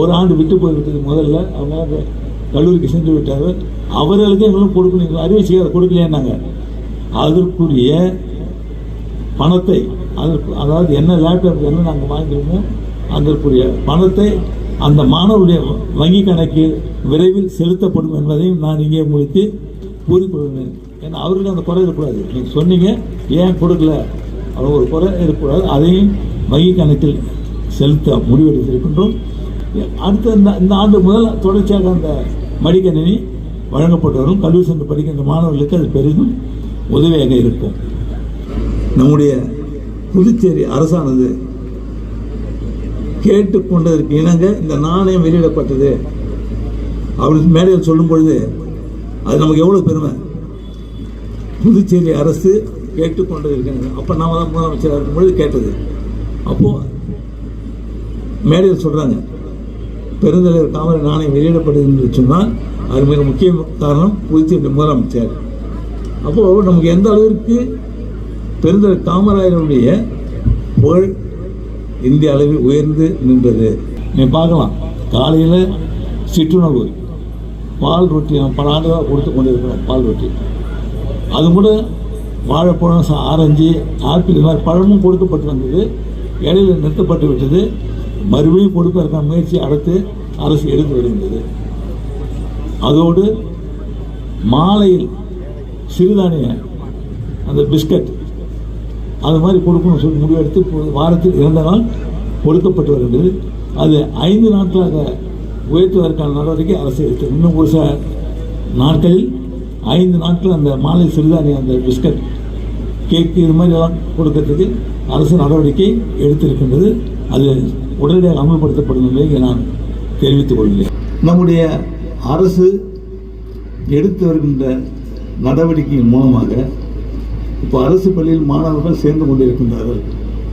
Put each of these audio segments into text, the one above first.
ஒரு ஆண்டு விட்டு போய்விட்டது முதல்ல. அவங்க கல்லூரிக்கு சென்று விட்டார் அவர்களுக்கு எங்களும் கொடுக்கணும். அறிவிச்சு அதை கொடுக்கலையானாங்க அதற்குரிய பணத்தை அதற்கு அதாவது என்ன லேப்டாப் என்ன நாங்கள் வாங்கிக்கிறோமோ அதற்குரிய பணத்தை அந்த மாணவருடைய வங்கி கணக்கில் விரைவில் செலுத்தப்படும் என்பதையும் நான் இங்கே உங்களுக்கு கூறிக்கொள்கிறேன் ஏன்னா அவருக்கு அந்த குறை இருக்கக்கூடாது. நீங்கள் சொன்னீங்க ஏன் கொடுக்கல? அவர் ஒரு குறை இருக்கக்கூடாது. அதையும் வங்கி கணக்கில் செலுத்த முடிவெடுத்திருக்கின்றோம். அடுத்த இந்த இந்த ஆண்டு முதல் தொடர்ச்சியாக அந்த மடிக்கணினி வழங்கப்பட்டு வரும். கல்வி சென்று படிக்கின்ற மாணவர்களுக்கு அது பெரிதும் உதவியாக இருக்கும். நம்முடைய புதுச்சேரி அரசானது கேட்டுக்கொண்டதற்கு இணங்க இந்த நாணயம் வெளியிடப்பட்டது. அப்படின்னு மேடையில் சொல்லும் பொழுது அது நமக்கு எவ்வளோ பெருமை. புதுச்சேரி அரசு கேட்டுக்கொண்டதற்கு அப்போ நாம தான் முதலமைச்சராக இருக்கும்பொழுது கேட்டது. அப்போது மேடையில் சொல்கிறாங்க பெருந்தலைவர் தாமரை நாணயம் வெளியிடப்படுது என்று சொன்னால் அது மிக முக்கிய காரணம் புதுச்சேரி முதலமைச்சர். அப்போது நமக்கு எந்த அளவிற்கு பெருந்தலைவர் காமராஜருடைய புகழ் இந்திய அளவில் உயர்ந்து நின்றது? நீ பார்க்கலாம். காலையில் சிற்றுணவு பால் ரொட்டி நம்ம பல ஆண்டுகளாக கொடுத்து கொண்டிருக்கிறோம் பால் ரொட்டி. அது கூட வாழைப்பழம் சா- ஆரஞ்சு ஆப்பிள் இது மாதிரி பழமும் கொடுக்கப்பட்டு வந்தது. இடையில நிறுத்தப்பட்டு விட்டது. மறுபடியும் கொடுப்பதற்கான முயற்சி அடுத்து அரசு எடுத்து வருகின்றது அதோடு மாலையில் சிறுதானிய அந்த பிஸ்கட் அது மாதிரி கொடுக்கணும்னு சொல்லி முடிவெடுத்து வாரத்தில் இரண்டு நாள் கொடுக்கப்பட்டு வருகிறது. அது ஐந்து நாட்களாக உயர்த்துவதற்கான நடவடிக்கை அரசு எடுத்து இன்னும் ஒரு சில நாட்களில் ஐந்து நாட்கள் அந்த மாலை சிறுதானிய அந்த பிஸ்கட் கேக்கு இது மாதிரி எல்லாம் கொடுக்கறதுக்கு அரசு நடவடிக்கை எடுத்திருக்கின்றது. அது உடனடியாக அமல்படுத்தப்படும் என்பதை நான் தெரிவித்துக் கொள்கிறேன். நம்முடைய அரசு எடுத்து வருகின்ற நடவடிக்கையின் மூலமாக இப்போ அரசு பள்ளியில் மாணவர்கள் சேர்ந்து கொண்டிருக்கின்றார்கள்.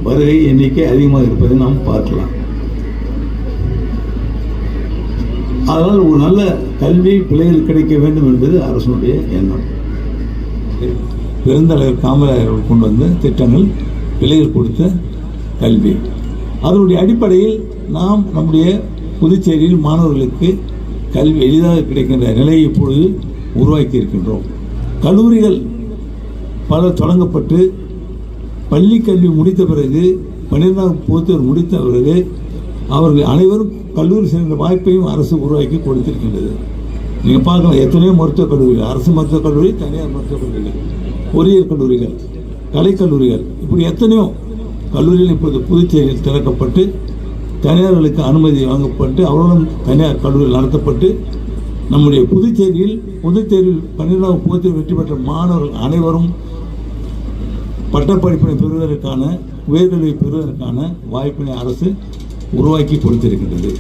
வருகை எண்ணிக்கை அதிகமாக இருப்பதை நாம் பார்க்கலாம். அதனால் ஒரு நல்ல கல்வி பிள்ளைகள் கிடைக்க வேண்டும் என்பது அரசனுடைய எண்ணம். பெருந்தலைவர் காமராஜர் அவர்கள் கொண்டு வந்த திட்டங்கள் பிள்ளைகள் கொடுத்த கல்வி. அதனுடைய அடிப்படையில் நாம் நம்முடைய புதுச்சேரியில் மாணவர்களுக்கு கல்வி எளிதாக கிடைக்கின்ற நிலையை இப்பொழுது உருவாக்கி இருக்கின்றோம். கல்லூரிகள் பல தொடங்கப்பட்டு பள்ளி கல்வி முடித்த பிறகு பன்னிரெண்டாம் பொறுத்தவர் முடித்த பிறகு அவர்கள் அனைவரும் கல்லூரி சென்ற வாய்ப்பையும் அரசு உருவாக்கி கொடுத்திருக்கின்றது. நீங்கள் பார்க்கலாம் எத்தனையோ மருத்துவக் கல்லூரிகள் அரசு மருத்துவக் கல்லூரி தனியார் மருத்துவக் கல்லூரிகள் பொறியியல் கல்லூரிகள் கலைக்கல்லூரிகள் இப்படி எத்தனையோ கல்லூரியில் இப்போது புதுச்சேரியில் திறக்கப்பட்டு தனியார்களுக்கு அனுமதி வாங்கப்பட்டு அவர்களும் தனியார் கல்லூரியில் நடத்தப்பட்டு நம்முடைய புதுச்சேரியில் புதுச்சேரியில் பன்னிரெண்டாம் பொறுத்தவரை வெற்றி பெற்ற மாணவர்கள் அனைவரும் பட்டப்படிப்பினை பெறுவதற்கான உயர்கல்வியை பெறுவதற்கான வாய்ப்பினை அரசு உருவாக்கி கொடுத்திருக்கின்றது.